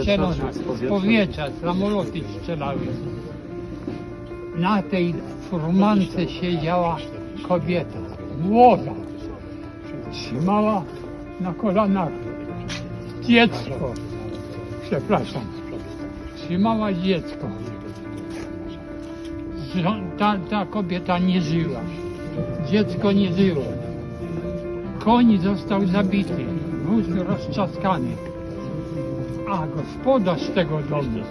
strzelono, z powietrza? samoloty strzelały. Na tej furmance siedziała kobieta, młoda, trzymała na kolanach dziecko, przepraszam, trzymała dziecko. Ta, ta kobieta nie żyła, dziecko nie żyło. Koń został zabity, wóz roztrzaskany, a gospodarz tego domu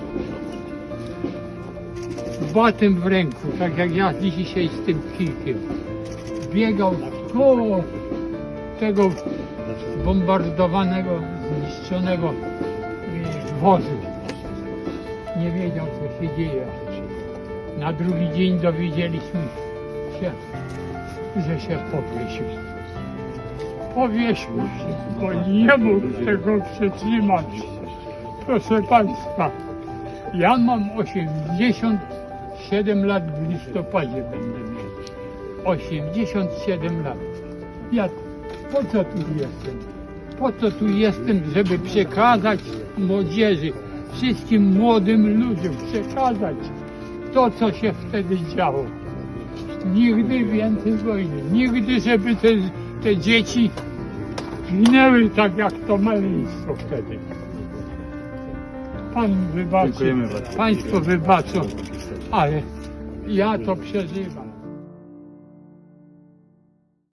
batem w ręku, tak jak ja dzisiaj z tym kijkiem, biegał koło tego bombardowanego, zniszczonego e, wozu. Nie wiedział, co się dzieje. Na drugi dzień dowiedzieliśmy się, że się powiesił. Powiesił się, bo nie mógł tego przetrzymać. Proszę Państwa, ja mam 87 lat w listopadzie będę miał. 87 lat. Ja po co tu jestem? Po co tu jestem, żeby przekazać młodzieży, wszystkim młodym ludziom przekazać to, co się wtedy działo. Nigdy więcej wojny. Nigdy, żeby te, te dzieci ginęły tak, jak to maleństwo wtedy. Pan wybaczy, Dziękujemy bardzo. Państwo wybaczą, ale ja to przeżywam.